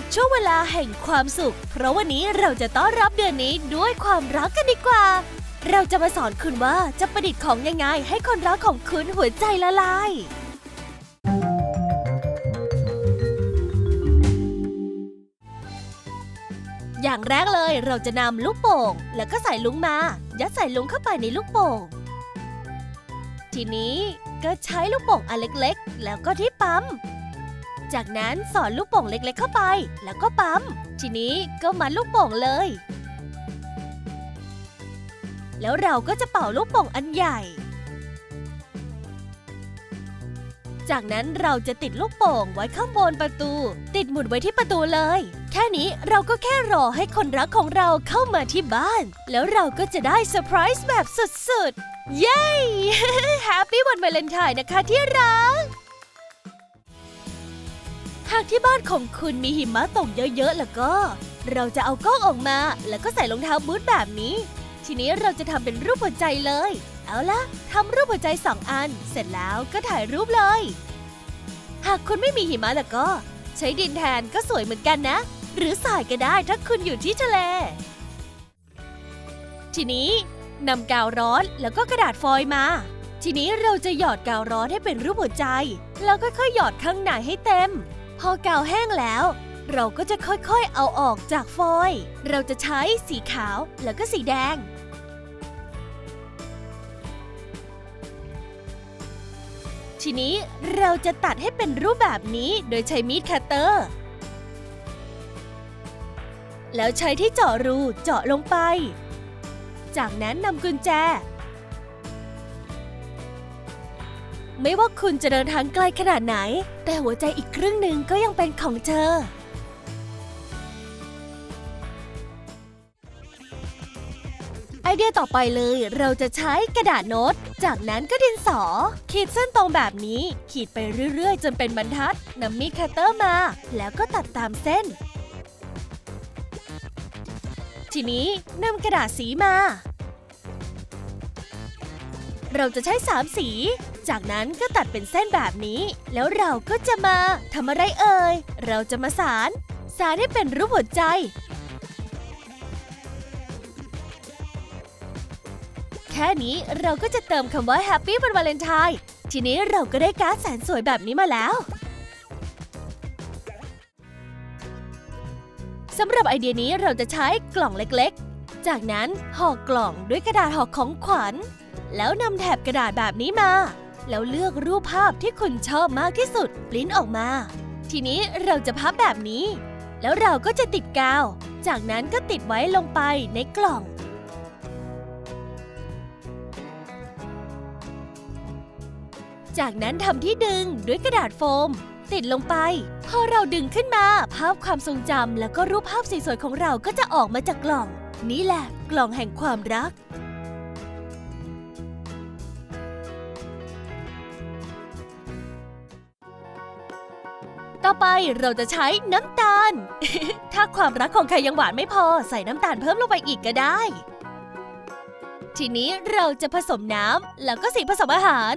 ดช่วงเวลาแห่งความสุข เพราะวันนี้เราจะต้อนรับเดือนนี้ด้วยความรักกันดีกว่า เราจะมาสอนคุณว่าจะประดิษฐ์ของยังไงให้คนรักของคุณหัวใจละลาย อย่างแรกเลยเราจะนำลูกโป่ง แล้วก็ใส่ลุงมา ยัดใส่ลุงเข้าไปในลูกโป่ง ทีนี้ก็ใช้ลูกโป่งอันเล็กๆ แล้วก็ที่ปั๊ม จากนั้นสอดลูกโป่งเล็กๆเข้าไป แล้วก็ปั๊ม ทีนี้ก็มัดลูกโป่งเลย แล้วเราก็จะเป่าลูกโป่งอันใหญ่ จากนั้นเราจะติดลูกโป่งไว้ข้างบนประตู ติดหมุดไว้ที่ประตูเลย แค่นี้เราก็แค่รอให้คนรักของเราเข้ามาที่บ้าน แล้วเราก็จะได้เซอร์ไพรส์แบบสุดๆ เย้ แฮปปี้วันวาเลนไทน์นะคะที่รักากที่บ้านของคุณมีหิมะตกเยอะๆ แล้วก็ เราจะเอาก้องออกมา แล้วก็ใส่รองเท้าบูทแบบนี้ ทีนี้เราจะทำเป็นรูปหัวใจเลย เอาละทำรูปหัวใจสองอัน เสร็จแล้วก็ถ่ายรูปเลย หากคุณไม่มีหิมะแล้วก็ ใช้ดินแทนก็สวยเหมือนกันนะ หรือสายก็ได้ถ้าคุณอยู่ที่ทะเล ทีนี้นำกาวร้อนแล้วก็กระดาษฟอยล์มา ทีนี้เราจะหยอดกาวร้อนให้เป็นรูปหัวใจ แล้วค่อยๆหยอดข้างในให้เต็ม พอกาวแห้งแล้ว เราก็จะค่อยๆเอาออกจากฟอยล์เราจะใช้สีขาวแล้วก็สีแดง ทีนี้เราจะตัดให้เป็นรูปแบบนี้โดยใช้มีดคัตเตอร์ แล้วใช้ที่เจาะรูเจาะลงไป จากนั้นนำกุญแจ ไม่ว่าคุณจะเดินทางไกลขนาดไหน แต่หัวใจอีกครึ่งหนึ่งก็ยังเป็นของเธอ ไอเดียต่อไปเลยเราจะใช้กระดาษโน้ต จากนั้นก็ดินสอ ขีดเส้นตรงแบบนี้ ขีดไปเรื่อยๆ จนเป็นบรรทัดนำมีดคัตเตอร์มา แล้วก็ตัดตามเส้น ทีนี้นำกระดาษสีมา เราจะใช้สามสี จากนั้นก็ตัดเป็นเส้นแบบนี้ แล้วเราก็จะมาทำอะไรเอ่ย เราจะมาสาร สารให้เป็นรูปหัวใจ แค่นี้เราก็จะเติมคำว่า Happy วันวาเลนไทน์ทีนี้เราก็ได้การ์ดแสนสวยแบบนี้มาแล้วสำหรับไอเดียนี้เราจะใช้กล่องเล็กๆ จากนั้นห่อกล่องด้วยกระดาษห่อของขวัญ แล้วนำแถบกระดาษแบบนี้มา แล้วเลือกรูปภาพที่คุณชอบมากที่สุดปริ้นออกมา ทีนี้เราจะพับแบบนี้ แล้วเราก็จะติดกาว จากนั้นก็ติดไว้ลงไปในกล่อง จากนั้นทำที่ดึงด้วยกระดาษโฟม ติดลงไป พอเราดึงขึ้นมา ภาพความทรงจำแล้วก็รูปภาพสวยๆของเราก็จะออกมาจากกล่อง นี่แหละ กล่องแห่งความรัก ไปเราจะใช้น้ำตาล ถ้าความรักของใครยังหวานไม่พอใส่น้ำตาลเพิ่มลงไปอีกก็ได้ ทีนี้เราจะผสมน้ำแล้วก็สีผสมอาหาร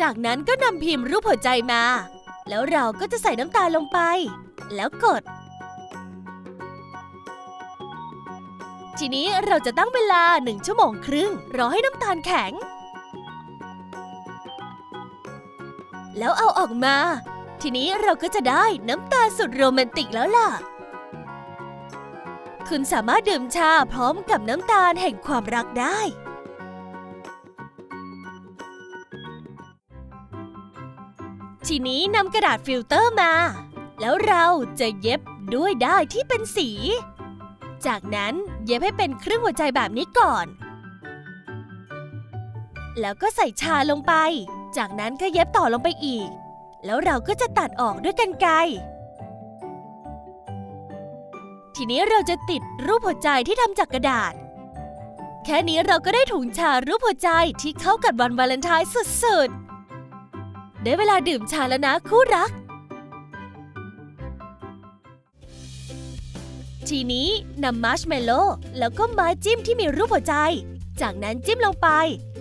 จากนั้นก็นำพิมพ์รูปหัวใจมา แล้วเราก็จะใส่น้ำตาลลงไป แล้วกด ทีนี้เราจะตั้งเวลาหนึ่งชั่วโมงครึ่งรอให้น้ำตาลแข็ง แล้วเอาออกมา ทีนี้เราก็จะได้น้ำตาสุดโรแมนติกแล้วล่ะ คุณสามารถดื่มชาพร้อมกับน้ำตาลแห่งความรักได้ ทีนี้นำกระดาษฟิลเตอร์มา แล้วเราจะเย็บด้วยได้ายที่เป็นสี จากนั้นเย็บให้เป็นครึ่งหัวใจแบบนี้ก่อน แล้วก็ใส่ชาลงไป จากนั้นก็เย็บต่อลงไปอีก แล้วเราก็จะตัดออกด้วยกันไกรทีนี้เราจะติดรูปหัวใจที่ทำจากกระดาษ แค่นี้เราก็ได้ถุงชารูปหัวใจที่เข้ากับวันวาเลนไทน์สุดๆ ได้เวลาดื่มชาแล้วนะคู่รัก ทีนี้นำมาร์ชเมลโล่แล้วก็ไม้จิ้มที่มีรูปหัวใจ จากนั้นจิ้มลงไป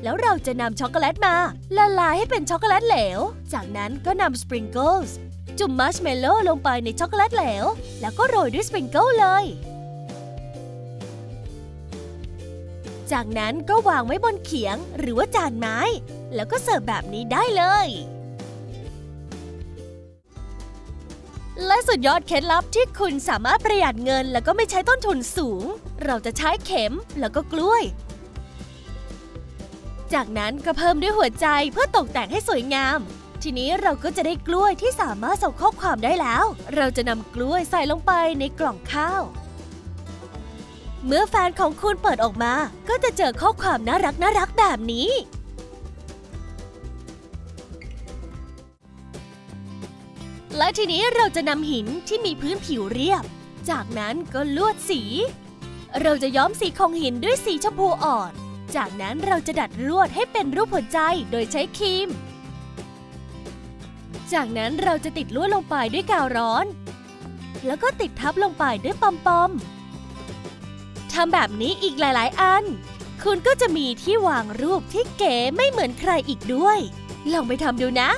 แล้วเราจะนำช็อกโกแลตมา ละลายให้เป็นช็อกโกแลตเหลว จากนั้นก็นำสปริงเกิลส์จุ่มมัชเมลโล่ลงไปในช็อกโกแลตเหลว แล้วก็โรยด้วยสปริงเกิลเลย จากนั้นก็วางไว้บนเขียงหรือว่าจานไม้ แล้วก็เสิร์ฟแบบนี้ได้เลย และสุดยอดเคล็ดลับที่คุณสามารถประหยัดเงิน แล้วก็ไม่ใช้ต้นทุนสูง เราจะใช้เข็มแล้วก็กล้วย จากนั้นก็เพิ่มด้วยหัวใจเพื่อตกแต่งให้สวยงาม ทีนี้เราก็จะได้กล้วยที่สามารถส่งข้อความได้แล้ว เราจะนำกล้วยใส่ลงไปในกล่องข้าว เมื่อแฟนของคุณเปิดออกมา ก็จะเจอข้อความน่ารักน่ารักแบบนี้และทีนี้เราจะนำหินที่มีพื้นผิวเรียบ จากนั้นก็ลวดสี เราจะย้อมสีของหินด้วยสีชมพูอ่อน จากนั้นเราจะดัดลวดให้เป็นรูปหัวใจโดยใช้ครีม จากนั้นเราจะติดลวดลงไปด้วยกาวร้อน แล้วก็ติดทับลงไปด้วยปอมปอมทำแบบนี้อีกหลาย ๆ อัน คุณก็จะมีที่วางรูปที่เก๋ไม่เหมือนใครอีกด้วย ลองไปทำดูนะ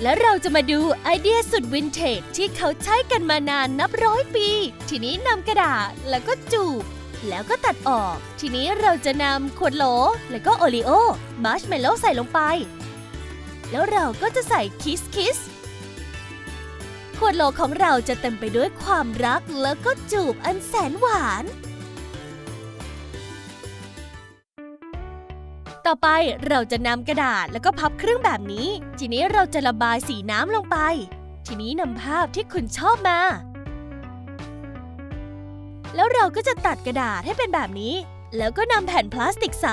แล้วเราจะมาดูไอเดียสุดวินเทจที่เขาใช้กันมานานนับร้อยปี ทีนี้นำกระดาษแล้วก็จูบ แล้วก็ตัดออก ทีนี้เราจะนำขวดโหล แล้วก็โอรีโอมาร์ชเมลโล่ใส่ลงไป แล้วเราก็จะใส่คิสคิสขวดโหลของเราจะเต็มไปด้วยความรักแล้วก็จูบอันแสนหวาน ต่อไปเราจะนำกระดาษแล้วก็พับครึ่งแบบนี้ ทีนี้เราจะระบายสีน้ำลงไป ทีนี้นำภาพที่คุณชอบมา แล้วเราก็จะตัดกระดาษให้เป็นแบบนี้ แล้วก็นำแผ่นพลาสติกใส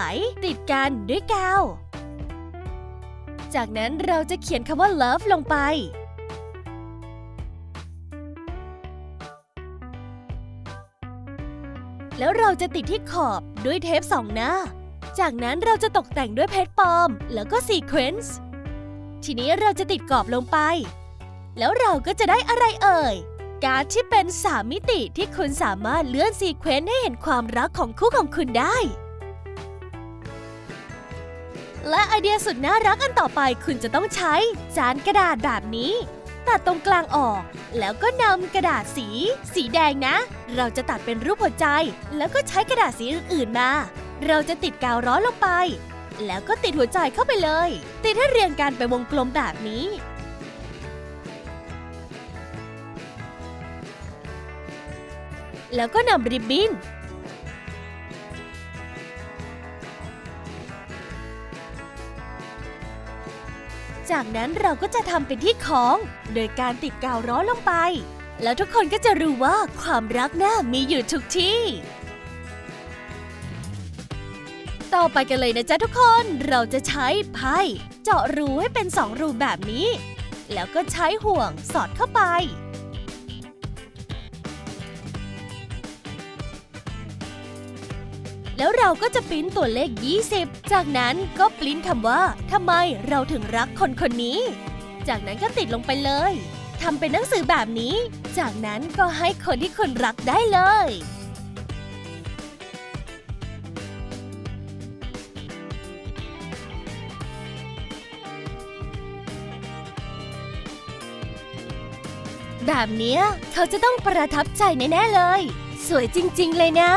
ติดกันด้วยกาว จากนั้นเราจะเขียนคำว่า love ลงไปแล้วเราจะติดที่ขอบด้วยเทปสองหน้า จากนั้นเราจะตกแต่งด้วยเพชรปลอม แล้วก็ซีเควนซ์ทีนี้เราจะติดกรอบลงไป แล้วเราก็จะได้อะไรเอ่ย การ์ดที่เป็นสามมิติที่คุณสามารถเลื่อนซีเควนซ์ให้เห็นความรักของคู่ของคุณได้ และไอเดียสุดน่ารักอันต่อไปคุณจะต้องใช้ จานกระดาษแบบนี้ ตัดตรงกลางออก แล้วก็นำกระดาษสี สีแดงนะ เราจะตัดเป็นรูปหัวใจ แล้วก็ใช้กระดาษสีอื่นๆมา เราจะติดกาวร้อนลงไป แล้วก็ติดหัวใจเข้าไปเลย ติดให้เรียงกันไปวงกลมแบบนี้ แล้วก็นำริบบิ้นจากนั้นเราก็จะทำเป็นที่ของ โดยการติดกาวร้อนลงไป แล้วทุกคนก็จะรู้ว่าความรักน่ามีอยู่ทุกที่ ต่อไปกันเลยนะจ๊ะทุกคน เราจะใช้ไพ่เจาะรูให้เป็นสองรูแบบนี้ แล้วก็ใช้ห่วงสอดเข้าไป แล้วเราก็จะปริ้นตัวเลข 20 จากนั้นก็ปริ้นคำว่าทำไมเราถึงรักคนคนนี้ จากนั้นก็ติดลงไปเลยทำเป็นหนังสือแบบนี้ จากนั้นก็ให้คนที่คุณรักได้เลย แบบนี้เขาจะต้องประทับใจแน่ๆเลย สวยจริง ๆ เลยนะ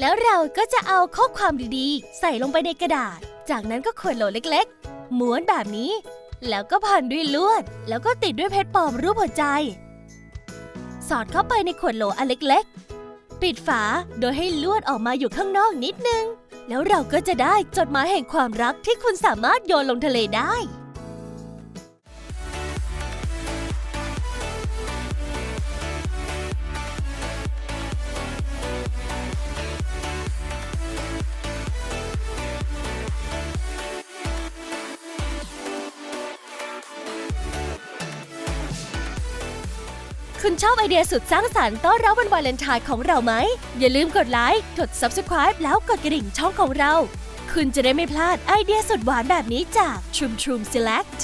แล้วเราก็จะเอาข้อความดีๆ ใส่ลงไปในกระดาษ จากนั้นก็ขวดโหลเล็กๆ ม้วนแบบนี้ แล้วก็พันด้วยลวด แล้วก็ติดด้วยเพชรปลอมรูปหัวใจ สอดเข้าไปในขวดโหลอันเล็กๆ ปิดฝาโดยให้ลวดออกมาอยู่ข้างนอกนิดนึง แล้วเราก็จะได้จดหมายแห่งความรักที่คุณสามารถโยนลงทะเลได้ คุณชอบไอเดียสุดสร้างสรรค์ต้อนรับวันวาเลนไทน์ของเราไหม อย่าลืมกดไลค์ กด Subscribe แล้วกดกระดิ่งช่องของเรา คุณจะได้ไม่พลาดไอเดียสุดหวานแบบนี้จาก Trum Trum Select